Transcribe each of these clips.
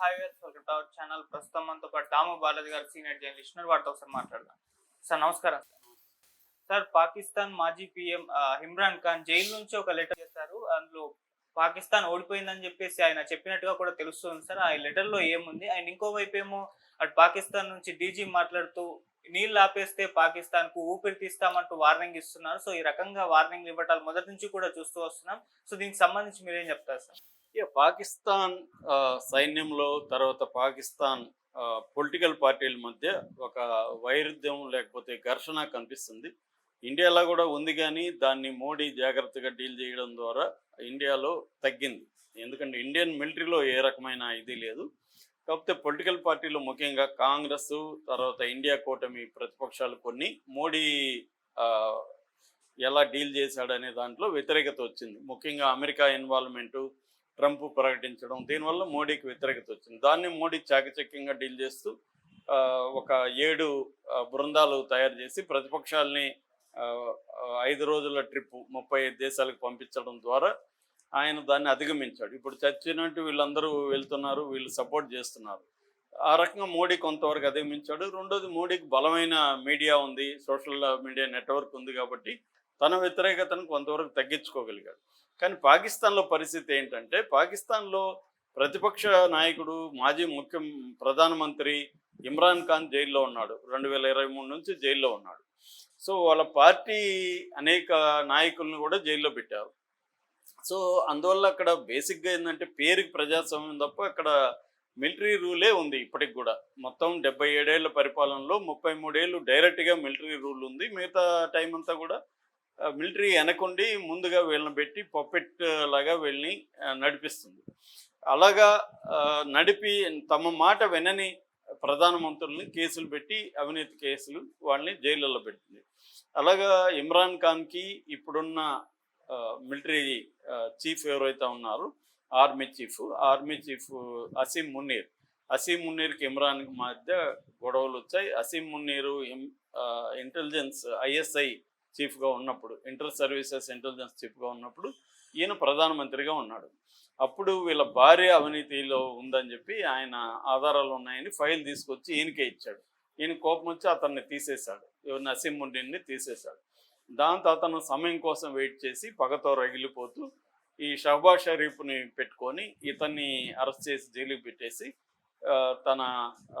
Hi welcome to our channel ప్రస్తుతం మనతో పాటు దాము బాలాజీ గారు సీనియర్ జర్నలిస్ట్ ఉన్నారు. వారితో ఒకసారి మాట్లాడదాం. సార్ నమస్కారం. సార్ పాకిస్తాన్ మాజీ పిఎం ఇమ్రాన్ ఖాన్ జైలు నుంచి ఒక లెటర్ చేశారు. అందులో పాకిస్తాన్ ఓడిపోయిందని చెప్పేసి ఆయన చెప్పినట్టుగా కూడా తెలుస్తుంది సార్. ఆ లెటర్లో ఏముంది? ఆయన ఇంకోవైపు ఏమో అటు పాకిస్తాన్ నుంచి డీజీ మాట్లాడుతూ నీళ్ళు ఆపేస్తే పాకిస్తాన్కు ఊపిరి తీస్తామంటూ వార్నింగ్ ఇస్తున్నారు. సో ఈ రకంగా వార్నింగ్ ఇవ్వటాలు మొదటి నుంచి కూడా చూస్తూ వస్తున్నాం. సో దీనికి సంబంధించి మీరేం చెప్తారు సార్? పాకిస్తాన్ సైన్యంలో తర్వాత పాకిస్తాన్ పొలిటికల్ పార్టీల మధ్య ఒక వైరుధ్యం లేకపోతే ఘర్షణ కనిపిస్తుంది. ఇండియాలో కూడా ఉంది కానీ దాన్ని మోడీ జాగ్రత్తగా డీల్ చేయడం ద్వారా ఇండియాలో తగ్గింది. ఎందుకంటే ఇండియన్ మిలిటరీలో ఏ రకమైన ఇది లేదు. కాకపోతే పొలిటికల్ పార్టీలు ముఖ్యంగా కాంగ్రెస్ తర్వాత ఇండియా కూటమి ప్రతిపక్షాలు కొన్ని మోడీ ఎలా డీల్ చేశాడనే దాంట్లో వ్యతిరేకత వచ్చింది. ముఖ్యంగా అమెరికా ఇన్వాల్వ్మెంటు ట్రంప్ ప్రకటించడం దీనివల్ల మోడీకి వ్యతిరేకత వచ్చింది. దాన్ని మోడీ చాకచక్యంగా డీల్ చేస్తూ ఒక ఏడు బృందాలు తయారు చేసి ప్రతిపక్షాలని ఐదు రోజుల ట్రిప్ ముప్పై దేశాలకు పంపించడం ద్వారా ఆయన దాన్ని అధిగమించాడు. ఇప్పుడు చచ్చినట్టు వీళ్ళందరూ వెళ్తున్నారు వీళ్ళు సపోర్ట్ చేస్తున్నారు. ఆ రకంగా మోడీ కొంతవరకు అధిగమించాడు. రెండోది మోడీకి బలమైన మీడియా ఉంది సోషల్ మీడియా నెట్వర్క్ ఉంది కాబట్టి తన వ్యతిరేకతను కొంతవరకు తగ్గించుకోగలిగాడు. కానీ పాకిస్తాన్లో పరిస్థితి ఏంటంటే పాకిస్తాన్లో ప్రతిపక్ష నాయకుడు మాజీ ముఖ్య ప్రధానమంత్రి ఇమ్రాన్ ఖాన్ జైల్లో ఉన్నాడు. రెండు వేల ఇరవై మూడు నుంచి జైల్లో ఉన్నాడు. సో వాళ్ళ పార్టీ అనేక నాయకులను కూడా జైల్లో పెట్టారు. సో అందువల్ల అక్కడ బేసిక్గా ఏంటంటే పేరుకి ప్రజాస్వామ్యం తప్ప అక్కడ మిలిటరీ రూలే ఉంది ఇప్పటికి కూడా. మొత్తం డెబ్బై ఏడేళ్ళ పరిపాలనలో ముప్పై మూడేళ్ళు డైరెక్ట్గా మిలిటరీ రూల్ ఉంది. మిగతా టైం అంతా కూడా మిలిటరీ వెనకుండి ముందుగా వీళ్ళని పెట్టి పప్పెట్ లాగా వీళ్ళని నడిపిస్తుంది. అలాగా నడిపి తమ మాట వినని ప్రధానమంత్రుల్ని కేసులు పెట్టి అవినీతి కేసులు వాళ్ళని జైళ్ళల్లో పెట్టింది అలాగా ఇమ్రాన్ ఖాన్కి ఇప్పుడున్న మిలిటరీ చీఫ్ ఎవరైతే ఉన్నారో army chief army chief Asim Munir. Asim మున్నీర్కి ఇమ్రాన్కి మధ్య గొడవలు వచ్చాయి. అసీం మున్నీరు ఇంటెలిజెన్స్ ఐఎస్ఐ చీఫ్గా ఉన్నప్పుడు ఇంటర్ సర్వీసెస్ ఇంటెలిజెన్స్ చీఫ్గా ఉన్నప్పుడు ఈయన ప్రధానమంత్రిగా ఉన్నాడు. అప్పుడు వీళ్ళ భార్య అవినీతిలో ఉందని చెప్పి ఆయన ఆధారాలు ఉన్నాయని ఫైల్ తీసుకొచ్చి ఈయనకే ఇచ్చాడు. ఈయన కోపం వచ్చి అతన్ని తీసేశాడు. ఎవరిని తీసేశాడు. దాంతో అతను సమయం కోసం వెయిట్ చేసి పగతో రగిలిపోతూ ఈ షహబాజ్ షరీఫ్ని పెట్టుకొని ఇతన్ని అరెస్ట్ చేసి జైలుకి పెట్టేసి తన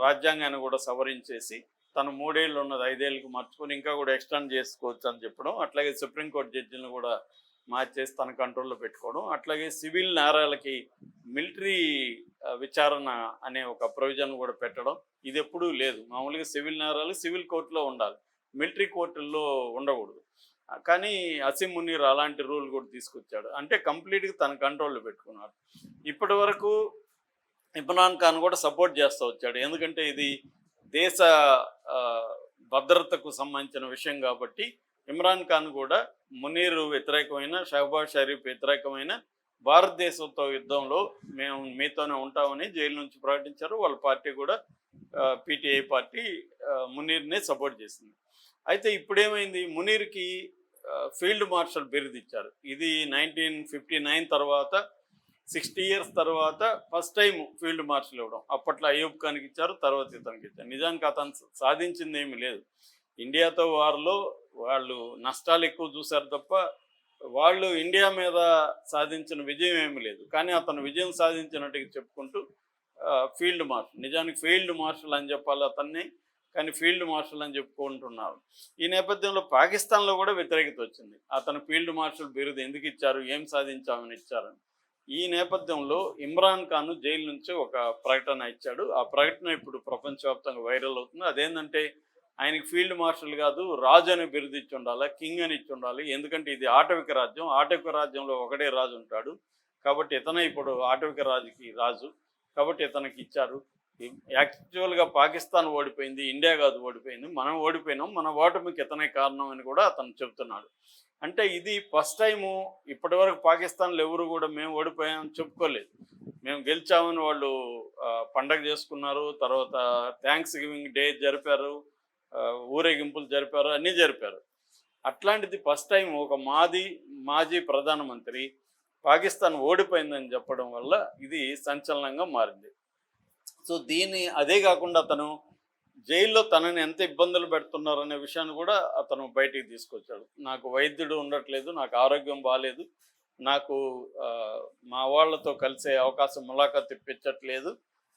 రాజ్యాంగాన్ని కూడా సవరించేసి తను మూడేళ్ళు ఉన్నది ఐదేళ్ళకి మార్చుకొని ఇంకా కూడా ఎక్స్టెండ్ చేసుకోవచ్చు అని చెప్పడం అట్లాగే సుప్రీంకోర్టు జడ్జిలను కూడా మార్చేసి తన కంట్రోల్లో పెట్టుకోవడం అట్లాగే సివిల్ నేరాలకి మిలిటరీ విచారణ అనే ఒక ప్రొవిజన్ కూడా పెట్టడం ఇది ఎప్పుడూ లేదు. మామూలుగా సివిల్ నేరాలు సివిల్ కోర్టులో ఉండాలి మిలిటరీ కోర్టుల్లో ఉండకూడదు. కానీ అసీం మునీర్ అలాంటి రూల్ కూడా తీసుకొచ్చాడు. అంటే కంప్లీట్గా తన కంట్రోల్లో పెట్టుకున్నాడు. ఇప్పటి వరకు ఇమ్రాన్ ఖాన్ కూడా సపోర్ట్ చేస్తూ వచ్చాడు. ఎందుకంటే ఇది దేశ భద్రతకు సంబంధించిన విషయం కాబట్టి ఇమ్రాన్ ఖాన్ కూడా మునీర్ వ్యతిరేకమైన షహబాజ్ షరీఫ్ వ్యతిరేకమైన భారతదేశంతో యుద్ధంలో మేము మీతోనే ఉంటామని జైలు నుంచి ప్రకటించారు. వాళ్ళ పార్టీ కూడా పీటీఐ పార్టీ మునీర్నే మునీర్ని సపోర్ట్ చేసింది. అయితే ఇప్పుడేమైంది? మునీర్కి ఫీల్డ్ మార్షల్ బిరుదిచ్చారు. ఇది నైన్టీన్ ఫిఫ్టీ నైన్ తర్వాత సిక్స్టీ ఇయర్స్ తర్వాత ఫస్ట్ టైం ఫీల్డ్ మార్షల్ ఇవ్వడం. అప్పట్లో అయ్యూబ్ ఖాన్కి ఇచ్చారు తర్వాత ఇతనికి ఇచ్చారు. నిజానికి అతను సాధించింది ఏమీ లేదు. ఇండియాతో వారిలో వాళ్ళు నష్టాలు ఎక్కువ చూశారు తప్ప వాళ్ళు ఇండియా మీద సాధించిన విజయం ఏమీ లేదు. కానీ అతను విజయం సాధించినట్టుగా చెప్పుకుంటూ ఫీల్డ్ మార్షల్. నిజానికి ఫీల్డ్ మార్షల్ అని చెప్పాలి అతన్ని కానీ ఫీల్డ్ మార్షల్ అని చెప్పుకుంటున్నారు. ఈ నేపథ్యంలో పాకిస్తాన్లో కూడా వ్యతిరేకత వచ్చింది. అతను ఫీల్డ్ మార్షల్ బిరుదు ఎందుకు ఇచ్చారు ఏం సాధించామని ఇచ్చారని. ఈ నేపథ్యంలో ఇమ్రాన్ ఖాన్ జైలు నుంచి ఒక ప్రకటన ఇచ్చాడు. ఆ ప్రకటన ఇప్పుడు ప్రపంచవ్యాప్తంగా వైరల్ అవుతుంది. అదేంటంటే ఆయనకి ఫీల్డ్ మార్షల్ కాదు రాజు అని బిరుదు ఇచ్చి ఉండాలి కింగ్ అని ఇచ్చి ఉండాలి. ఎందుకంటే ఇది ఆటవిక రాజ్యం. ఆటవిక రాజ్యంలో ఒకడే రాజు ఉంటాడు. కాబట్టి ఇతనే ఇప్పుడు ఆటవిక రాజుకి రాజు. కాబట్టి ఇతనికి ఇచ్చారు. యాక్చువల్గా పాకిస్తాన్ ఓడిపోయింది ఇండియా కాదు ఓడిపోయింది. మనం ఓడిపోయినాం మన ఓటమికి ఇతనే కారణం అని కూడా అతను చెబుతున్నాడు. అంటే ఇది ఫస్ట్ టైము ఇప్పటివరకు పాకిస్తాన్లో ఎవరు కూడా మేము ఓడిపోయామని చెప్పుకోలేదు. మేము గెలిచామని వాళ్ళు పండగ చేసుకున్నారు తర్వాత థ్యాంక్స్ గివింగ్ డే జరిపారు ఊరేగింపులు జరిపారు అన్నీ జరిపారు. అట్లాంటిది ఫస్ట్ టైం ఒక మాది మాజీ ప్రధానమంత్రి పాకిస్తాన్ ఓడిపోయిందని చెప్పడం వల్ల ఇది సంచలనంగా మారింది. సో దీన్ని అదే కాకుండా అతను జైల్లో తనని ఎంత ఇబ్బందులు పెడుతున్నారు అనే విషయాన్ని కూడా అతను బయటికి తీసుకొచ్చాడు. నాకు వైద్యుడు ఉండట్లేదు నాకు ఆరోగ్యం బాగాలేదు నాకు మా వాళ్ళతో కలిసే అవకాశం ములాఖాత్ ఇప్పించట్లేదు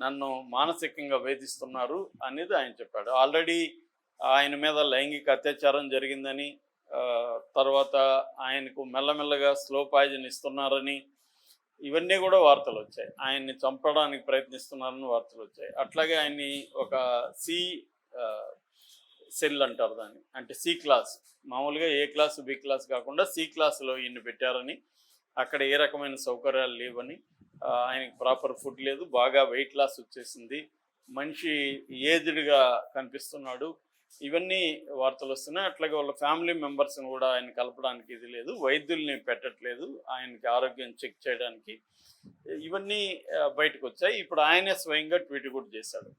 నన్ను మానసికంగా వేధిస్తున్నారు అనేది ఆయన చెప్పాడు. ఆల్రెడీ ఆయన మీద లైంగిక అత్యాచారం జరిగిందని తర్వాత ఆయనకు మెల్లమెల్లగా స్లో పాయిజన్ ఇస్తున్నారని ఇవన్నీ కూడా వార్తలు వచ్చాయి. ఆయన్ని చంపడానికి ప్రయత్నిస్తున్నారని వార్తలు వచ్చాయి. అట్లాగే ఆయన్ని ఒక సి సెల్ అంటారు దాన్ని. అంటే సి క్లాస్. మామూలుగా ఏ క్లాస్ బి క్లాస్ కాకుండా సి క్లాస్లో ఈయన్ని పెట్టారని అక్కడ ఏ రకమైన సౌకర్యాలు లేవని ఆయనకి ప్రాపర్ ఫుడ్ లేదు బాగా వెయిట్ లాస్ వచ్చేసింది. మనిషి ఏజ్డ్గా కనిపిస్తున్నాడు ఇవన్నీ వార్తలు వస్తున్నాయి. అట్లాగే వాళ్ళ ఫ్యామిలీ మెంబర్స్ని కూడా ఆయన కలపడానికి ఇది లేదు. వైద్యుల్ని పెట్టట్లేదు. ఆయనకి ఆరోగ్యం చెక్ చేయడానికి. ఇవన్నీ బయటకు వచ్చాయి. ఇప్పుడు ఆయనే స్వయంగా ట్వీట్ కూడా చేశాడు.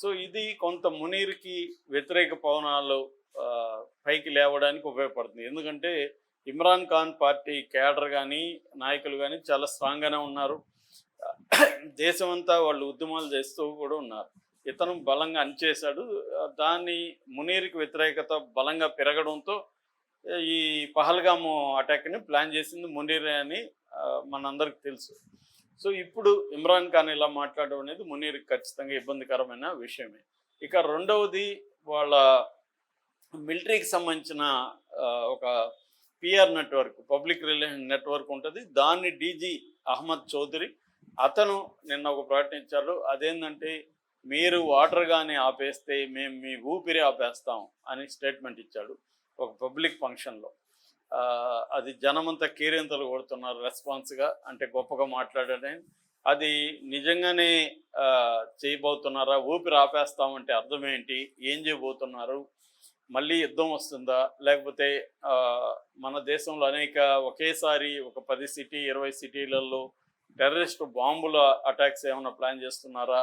సో ఇది కొంత మునీర్కి వ్యతిరేక పవనాలు పైకి లేవడానికి ఉపయోగపడుతుంది. ఎందుకంటే ఇమ్రాన్ ఖాన్ పార్టీ క్యాడర్ కానీ నాయకులు కానీ చాలా స్ట్రాంగ్గానే ఉన్నారు. దేశమంతా వాళ్ళు ఉద్యమాలు చేస్తూ కూడా ఉన్నారు. ఇతను బలంగా అంచేశాడు దాన్ని మునీర్కి వ్యతిరేకత బలంగా పెరగడంతో ఈ పహల్గాము అటాక్ని ప్లాన్ చేసింది మునీరే అని మనందరికి తెలుసు. సో ఇప్పుడు ఇమ్రాన్ ఖాన్ ఇలా మాట్లాడడం అనేది మునీర్కి ఖచ్చితంగా ఇబ్బందికరమైన విషయమే. ఇక రెండవది వాళ్ళ మిలిటరీకి సంబంధించిన ఒక PR network public relation network ఉంటుంది. దాన్ని డీజీ అహ్మద్ చౌదరి అతను నిన్న ఒక ప్రకటించారు అదేంటంటే మీరు వాటర్ కానీ ఆపేస్తే మేము మీ ఊపిరి ఆపేస్తాం అని స్టేట్మెంట్ ఇచ్చాడు ఒక పబ్లిక్ ఫంక్షన్లో అది జనమంతా కేరింతలు కొడుతున్నారు రెస్పాన్స్గా అంటే గొప్పగా మాట్లాడడం అది నిజంగానే చేయబోతున్నారా? ఊపిరి ఆపేస్తామంటే అర్థం ఏంటి ఏం చేయబోతున్నారు? మళ్ళీ యుద్ధం వస్తుందా? లేకపోతే మన దేశంలో అనేక ఒకేసారి ఒక పది సిటీ ఇరవై సిటీలలో టెర్రరిస్ట్ బాంబుల అటాక్స్ ఏమైనా ప్లాన్ చేస్తున్నారా?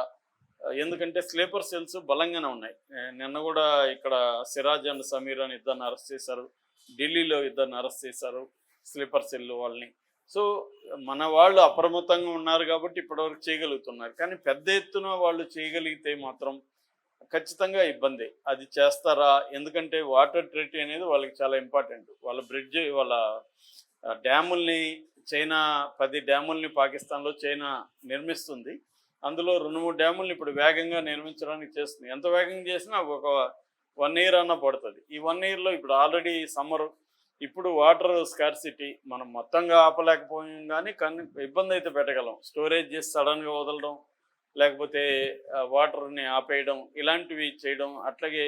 ఎందుకంటే స్లీపర్ సెల్స్ బలంగానే ఉన్నాయి. నిన్న కూడా ఇక్కడ సిరాజ్ అండ్ సమీర్ అని ఇద్దరిని అరెస్ట్ చేశారు. ఢిల్లీలో ఇద్దరిని అరెస్ట్ చేశారు స్లీపర్ సెల్ వాళ్ళని. సో మన వాళ్ళు అప్రమత్తంగా ఉన్నారు కాబట్టి ఇప్పటివరకు చేయగలుగుతున్నారు. కానీ పెద్ద ఎత్తున వాళ్ళు చేయగలిగితే మాత్రం ఖచ్చితంగా ఇబ్బంది. అది చేస్తారా? ఎందుకంటే వాటర్ ట్రీటీ అనేది వాళ్ళకి చాలా ఇంపార్టెంట్. వాళ్ళ బ్రిడ్జ్ వాళ్ళ డ్యాముల్ని చైనా పది డ్యాముల్ని పాకిస్తాన్లో చైనా నిర్మిస్తుంది. అందులో రెండు మూడు డ్యాములు ఇప్పుడు వేగంగా నిర్మించడానికి చేస్తుంది ఎంత వేగంగా చేసినా ఒక వన్ ఇయర్ అన్న పడుతుంది. ఈ వన్ ఇయర్లో ఇప్పుడు ఆల్రెడీ సమ్మర్ ఇప్పుడు వాటర్ స్కార్సిటీ మనం మొత్తంగా ఆపలేకపోయాం కానీ కానీ ఇబ్బంది అయితే పెట్టగలం. స్టోరేజ్ చేసి సడన్గా వదలడం లేకపోతే వాటర్ని ఆపేయడం ఇలాంటివి చేయడం అట్లాగే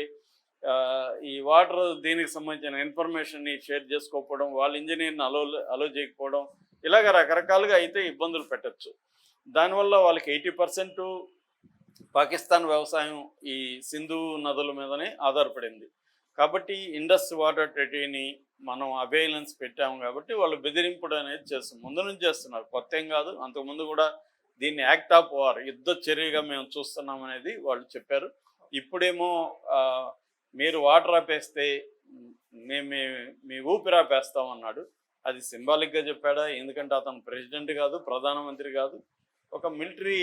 ఈ వాటర్ దీనికి సంబంధించిన ఇన్ఫర్మేషన్ని షేర్ చేసుకోకపోవడం వాళ్ళ ఇంజనీర్ని అలో అలో చేయకపోవడం ఇలాగ రకరకాలుగా అయితే ఇబ్బందులు పెట్టచ్చు. దానివల్ల వాళ్ళకి ఎయిటీ పర్సెంట్ పాకిస్తాన్ వ్యవసాయం ఈ సింధు నదుల మీదనే ఆధారపడింది. కాబట్టి ఇండస్ వాటర్ ట్రెటీని మనం అబేలెన్స్ పెట్టాము కాబట్టి వాళ్ళు బెదిరింపుడు అనేది చేస్తాం ముందు నుంచి చేస్తున్నారు. కొత్త ఏం కాదు. అంతకుముందు కూడా దీన్ని యాక్ట్ ఆఫ్ వార్ యుద్ధ చర్యగా మేము చూస్తున్నాం అనేది వాళ్ళు చెప్పారు. ఇప్పుడేమో మీరు వాటర్ ఆపేస్తే మేము మీ- మీ ఊపిరి ఆపేస్తామన్నాడు. అది సింబాలిక్గా చెప్పాడా? ఎందుకంటే అతను ప్రెసిడెంట్ కాదు ప్రధానమంత్రి కాదు. ఒక మిలిటరీ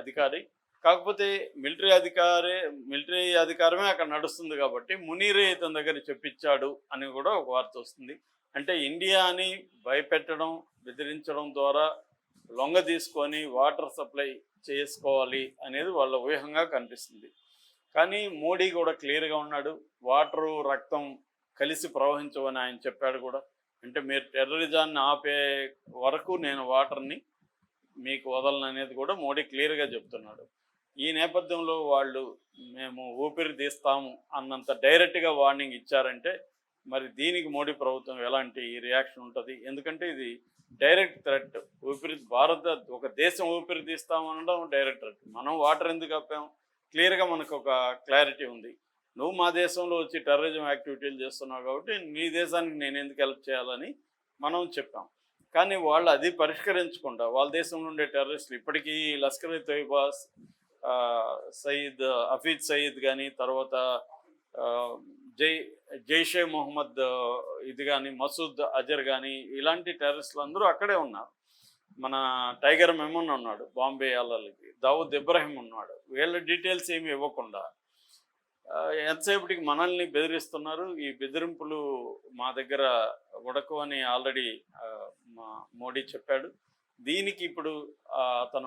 అధికారి. కాకపోతే మిలిటరీ అధికారే మిలిటరీ అధికారమే అక్కడ నడుస్తుంది కాబట్టి మునీరే ఇతని దగ్గర చెప్పించాడు అని కూడా ఒక వార్త వస్తుంది. అంటే ఇండియాని భయపెట్టడం బెదిరించడం ద్వారా లొంగ తీసుకొని వాటర్ సప్లై చేసుకోవాలి అనేది వాళ్ళ వ్యూహంగా కనిపిస్తుంది. కానీ మోడీ కూడా క్లియర్గా ఉన్నాడు. వాటరు రక్తం కలిసి ప్రవహించవని ఆయన చెప్పాడు కూడా. అంటే మీరు టెర్రరిజాన్ని ఆపే వరకు నేను వాటర్ని మీకు వదలను అనేది కూడా మోడీ క్లియర్గా చెప్తున్నాడు. ఈ నేపథ్యంలో వాళ్ళు మేము ఊపిరి తీస్తాము అన్నంత డైరెక్ట్గా వార్నింగ్ ఇచ్చారంటే మరి దీనికి మోడీ ప్రభుత్వం ఎలాంటి రియాక్షన్ ఉంటుంది? ఎందుకంటే ఇది డైరెక్ట్ థ్రెట్. ఊపిరి భారత ఒక దేశం ఊపిరి తీస్తాం అనడం డైరెక్ట్ థ్రెట్. మనం వాటర్ ఎందుకు ఆపాం? క్లియర్గా మనకు ఒక క్లారిటీ ఉంది. నువ్వు మా దేశంలో వచ్చి టెర్రరిజం యాక్టివిటీలు చేస్తున్నావు కాబట్టి నీ దేశానికి నేను ఎందుకు హెల్ప్ చేయాలని మనం చెప్పాం. కానీ వాళ్ళు అది పరిష్కరించకుండా వాళ్ళ దేశంలో ఉండే టెర్రరిస్టులు ఇప్పటికీ లష్కర్ ఇ తోయిబా సయీద్ హఫీజ్ సయీద్ కానీ తర్వాత జై జైషే మొహమ్మద్ ఇది కానీ మసూద్ అజర్ కానీ ఇలాంటి టెర్రరిస్టులు అందరూ అక్కడే ఉన్నారు. మన టైగర్ మెమన్ ఉన్నాడు బాంబే అల్లలకి దావుద్ ఇబ్రాహిం ఉన్నాడు. వీళ్ళ డీటెయిల్స్ ఏమి ఇవ్వకుండా ఎంతసేపటికి మనల్ని బెదిరిస్తున్నారు ఈ బెదిరింపులు మా దగ్గర ఉడకు అని ఆల్రెడీ మా మోడీ చెప్పాడు. దీనికి ఇప్పుడు ఆ, అతను